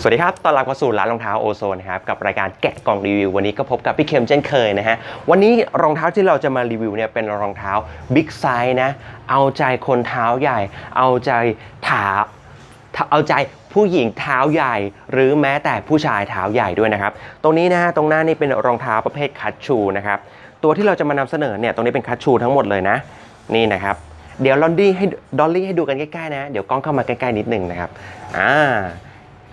สวัสดีครับ ตอนรับเข้าสู่ร้านรองเท้าโอโซนครับ กับรายการแกะกล่องรีวิว วันนี้ก็พบกับพี่เข็มเช่นเคยนะฮะ วันนี้รองเท้าที่เราจะมารีวิวเนี่ยเป็นรองเท้าบิ๊กไซส์นะ เอาใจคนเท้าใหญ่ เอาใจเท้าเอาใจผู้หญิงเท้าใหญ่ หรือแม้แต่ผู้ชายเท้าใหญ่ด้วยนะครับ ตรงนี้นะฮะ ตรงหน้านี่เป็นรองเท้าประเภทคัชชูนะครับ ตัวที่เราจะมานำเสนอเนี่ย ตรงนี้เป็นคัชชูทั้งหมดเลยนะ นี่นะครับเดี๋ยวลอนดี้ให้ดอลลี่ให้ดูกันใกล้ๆนะ เดี๋ยวกล้องเข้ามาใกล้ๆนิดหนึงนะครับ อ่า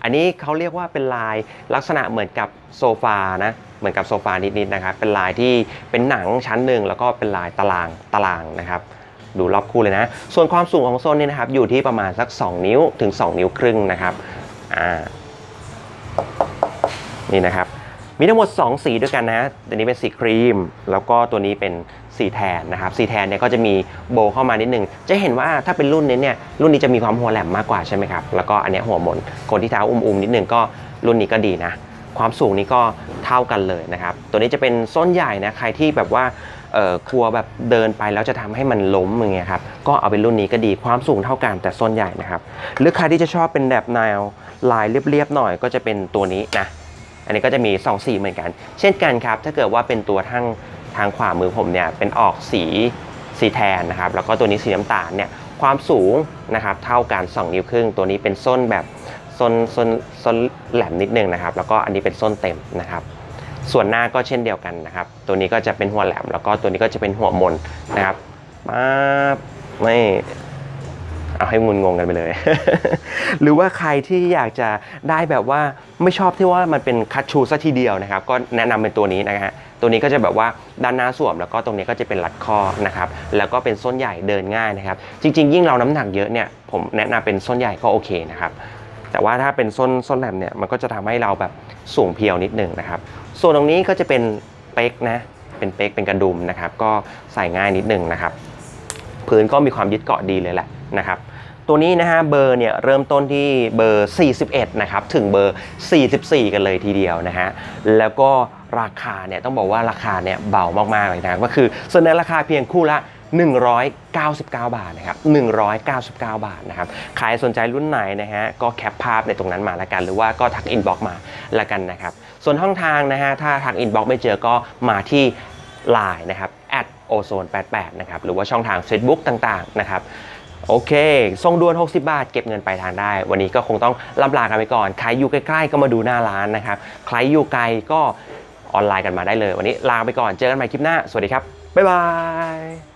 อันนี้เขาเรียกว่าเป็นลายลักษณะเหมือนกับโซฟานะเหมือนกับโซฟานิดๆนะครับเป็นลายที่เป็นหนังชั้นหนึ่งแล้วก็เป็นลายตารางตารางนะครับดูรอบคู่เลยนะ ส่วนความสูงของโซนนี่นะครับอยู่ที่ประมาณสัก 2 นิ้วถึง 2 นิ้วครึ่งนะครับอ่านี่นะครับ มีทั้งหมด 2 สีด้วยกันนะ ตัวนี้เป็นสีครีม แล้วก็ตัวนี้เป็นสีแทนนะครับ สีแทนเนี่ยก็จะมีโบเข้ามานิดนึง จะเห็นว่าถ้าเป็นรุ่นนี้เนี่ย รุ่นนี้จะมีความหัวแหลมมากกว่าใช่ไหมครับ แล้วก็อันนี้หัวมนคนที่เท้าอุ้มๆนิดนึงก็รุ่นนี้ก็ดีนะ ความสูงนี้ก็เท่ากันเลยนะครับ ตัวนี้จะเป็นส้นใหญ่นะ ใครที่แบบว่าเอ่อกลัวแบบเดินไปแล้วจะทำให้มันล้มอย่างเงี้ยครับ ก็เอาเป็นรุ่นนี้ก็ดี ความสูงเท่ากันแต่ส้นใหญ่นะครับ หรือใครที่จะชอบเป็นแบบแนวลายเรียบๆหน่อยก็จะเป็นตัวนี้นะ อันนี้ก็จะมี 2 สีเหมือนกัน เช่นกันครับ ถ้าเกิดว่าเป็นตัวทางทางขวามือผมเนี่ยเป็นออกสีสีแทนนะครับ แล้วก็ตัวนี้สีน้ำตาลเนี่ยความสูงนะครับเท่ากัน2นิ้วครึ่ง ตัวนี้เป็นส้นแบบส้นส้นส้นแหลมนิดนึงนะครับ แล้วก็อันนี้เป็นส้นเต็มนะครับ ส่วนหน้าก็เช่นเดียวกันนะครับ ตัวนี้ก็จะเป็นหัวแหลม แล้วก็ตัวนี้ก็จะเป็นหัวมนนะครับมาไม่ เอาให้งุนงงกันไปเลย หรือว่าใครที่อยากจะได้แบบว่าไม่ชอบที่ว่ามันเป็นคัตชูซะทีเดียวนะครับ ก็แนะนำเป็นตัวนี้นะฮะตัวนี้ก็จะแบบว่าด้านหน้าสวม แล้วก็ตรงนี้ก็จะเป็นรัดข้อนะครับ แล้วก็เป็นส้นใหญ่เดินง่ายนะครับ จริง ๆ ยิ่งเราน้ำหนักเยอะเนี่ยผมแนะนำเป็นส้นใหญ่ก็โอเคนะครับแต่ว่าถ้าเป็นส้นส้นแหลมเนี่ยมันก็จะทำให้เราแบบสูงเพียวนิดนึงนะครับ ส่วนตรงนี้ก็จะเป็นเป๊กนะเป็นเป๊กเป็นกระดุมนะครับ ก็ใส่ง่ายนิดนึงนะครับ พื้นก็มีความยึดเกาะดีเลยแหละนะครับ ตัวนี้นะฮะเบอร์เนี่ยเริ่มต้นที่เบอร์ 41 นะครับ ถึงเบอร์ 44 กันเลยทีเดียวนะฮะ แล้วก็ราคาเนี่ยต้องบอกว่าราคาเนี่ยเบามากๆเลยนะก็คือเสนอราคาเพียงคู่ละ 199 บาทนะครับ 199 บาทนะครับ ใครสนใจรุ่นไหนนะฮะ ก็แคปภาพในตรงนั้นมาแล้วกัน หรือว่าก็ทักอินบ็อกมาแล้วกันนะครับ ส่วนห้องทางนะฮะ ถ้าทักอินบ็อกไม่เจอก็มาที่ Line นะครับ at ozone 88นะครับ หรือว่าช่องทาง Facebook ต่างๆนะครับ โอเคทรงด่วน 60 บาท เก็บเงินปลายทางได้ วันนี้ก็คงต้องลำลากันไปก่อน ใครอยู่ใกล้ๆ ก็มาดูหน้าร้านนะครับ ใครอยู่ไกลก็ออนไลน์กันมาได้เลย วันนี้ลาไปก่อน เจอกันใหม่คลิปหน้า สวัสดีครับ บ๊ายบาย